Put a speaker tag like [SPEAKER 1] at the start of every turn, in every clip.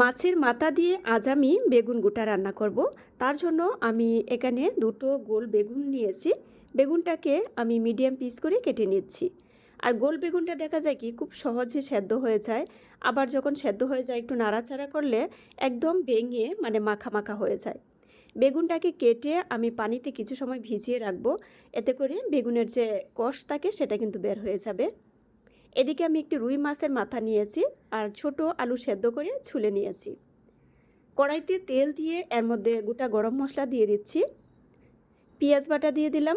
[SPEAKER 1] মাছের মাথা দিয়ে আজ আমি বেগুন গোটা রান্না করব। তার জন্য আমি এখানে দুটো গোল বেগুন নিয়েছি। বেগুনটাকে আমি মিডিয়াম পিস করে কেটে নিচ্ছি। আর গোল বেগুনটা দেখা যায় কি, খুব সহজে সেদ্ধ হয়ে যায়। আবার যখন সেদ্ধ হয়ে যায়, একটু নাড়াচাড়া করলে একদম ভেঙে মানে মাখা মাখা হয়ে যায়। বেগুনটাকে কেটে আমি পানিতে কিছু সময় ভিজিয়ে রাখব। এতে করে বেগুনের যে কষ থাকে, সেটা কিন্তু বের হয়ে যাবে। এদিকে আমি একটি রুই মাছের মাথা নিয়েছি আর ছোট আলু সেদ্ধ করে ছুলে নিয়েছি। কড়াইতে তেল দিয়ে এর মধ্যে গোটা গরম মশলা দিয়ে দিচ্ছি। পেঁয়াজ বাটা দিয়ে দিলাম।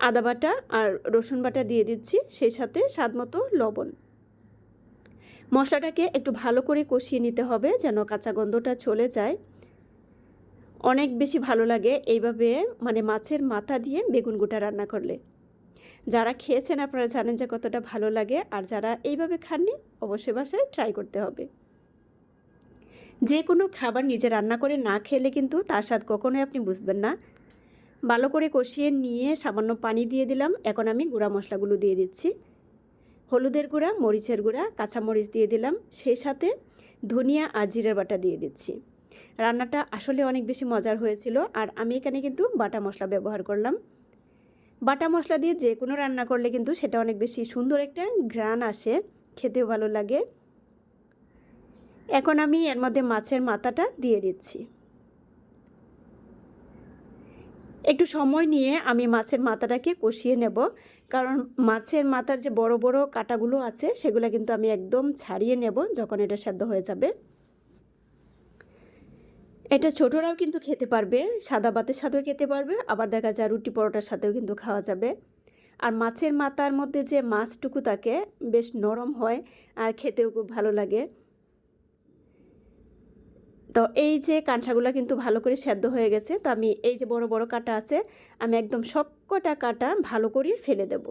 [SPEAKER 1] আদা বাটা আর রসুন বাটা দিয়ে দিচ্ছি, সেই সাথে স্বাদ মতো লবণ। মশলাটাকে একটু ভালো করে কষিয়ে নিতে হবে যেন কাঁচা গন্ধটা চলে যায়। অনেক বেশি ভালো লাগে এইভাবে মানে মাছের মাথা দিয়ে বেগুন গোটা রান্না করলে। যারা খেয়েছেন আপনারা জানেন যে কতটা ভালো লাগে, আর যারা এইভাবে খাননি অবশ্যই বাসায় ট্রাই করতে হবে। যে কোনো খাবার নিজে রান্না করে না খেলে কিন্তু তার স্বাদ কখনোই আপনি বুঝবেন না। ভালো করে কষিয়ে নিয়ে সামান্য পানি দিয়ে দিলাম, এখন আমি গুঁড়া মশলাগুলো দিয়ে দিচ্ছি। হলুদের গুঁড়া, মরিচের গুঁড়া, কাঁচামরিচ দিয়ে দিলাম, সেই সাথে ধনিয়া আর জিরের বাটা দিয়ে দিচ্ছি। রান্নাটা আসলে অনেক বেশি মজার হয়েছিল, আর আমি এখানে কিন্তু বাটা মশলা ব্যবহার করলাম। বাটা মশলা দিয়ে যে কোনো রান্না করলে কিন্তু সেটা অনেক বেশি সুন্দর একটা ঘ্রাণ আসে। খেতেও ভালো লাগে। এখন আমি এর মধ্যে মাছের মাথাটা দিয়ে দিচ্ছি। একটু সময় নিয়ে আমি মাছের মাথাটাকে কষিয়ে নেব। কারণ মাছের মাথার যে বড় বড় কাটাগুলো আছে, সেগুলো কিন্তু আমি একদম ছাড়িয়ে নেব যখন এটা সেদ্ধ হয়ে যাবে। এটা ছোটরাও কিন্তু খেতে পারবে, সাদা ভাতের সাথেও খেতে পারবে, আবার দেখা যায় রুটি পরোটার সাথেও কিন্তু খাওয়া যাবে। আর মাছের মাথার মধ্যে যে মাছটুকু থাকে, বেশ নরম হয় আর খেতেও খুব ভালো লাগে। তো এই যে কাঁঠাগুলো কিন্তু ভালো করে সেদ্ধ হয়ে গেছে, তো আমি এই যে বড় বড় কাটা আছে, আমি একদম সব কটা কাটা ভালো করে ফেলে দেব।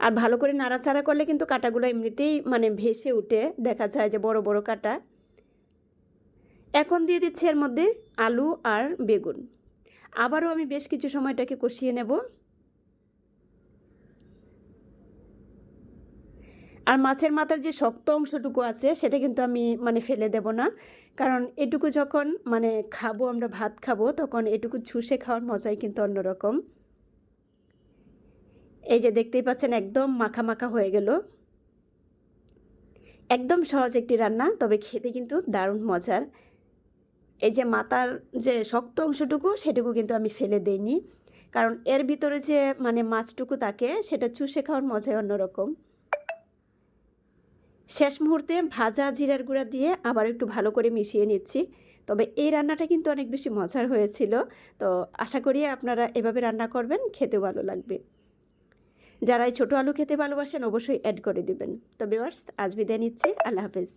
[SPEAKER 1] আর ভালো করে নাড়াচাড়া করলে কিন্তু কাটাগুলো এমনিতেই মানে ভেসে উঠে, দেখা যায় যে বড় বড় কাটা। এখন দিয়ে দিচ্ছি এর মধ্যে আলু আর বেগুন। আবারও আমি বেশ কিছু সময়টাকে কষিয়ে নেব। আর মাছের মাথার যে শক্ত অংশটুকু আছে, সেটা কিন্তু আমি মানে ফেলে দেব না। কারণ এটুকু যখন মানে খাব, আমরা ভাত খাব, তখন এটুকু ছুষে খাওয়ার মজাই কিন্তু অন্যরকম। এই যে দেখতেই পাচ্ছেন, একদম মাখা মাখা হয়ে গেল। একদম সহজ একটি রান্না, তবে খেতে কিন্তু দারুণ মজার। এই যে মাথার যে শক্ত অংশটুকু, সেটুকু কিন্তু আমি ফেলে দেইনি। কারণ এর ভিতরে যে মানে মাছটুকু থাকে, সেটা চুষে খাওয়ার মজাই অন্যরকম। শেষ মুহূর্তে ভাজা জিরার গুঁড়া দিয়ে আবার একটু ভালো করে মিশিয়ে নিচ্ছি। তবে এই রান্নাটা কিন্তু অনেক বেশি মজার হয়েছিল। তো আশা করি আপনারা এভাবে রান্না করবেন খেতে ভালো লাগবে। যারা এই ছোটো আলু খেতে ভালোবাসেন, অবশ্যই অ্যাড করে দিবেন। তবে আজ বিদায় নিচ্ছি। আল্লাহ হাফেজ।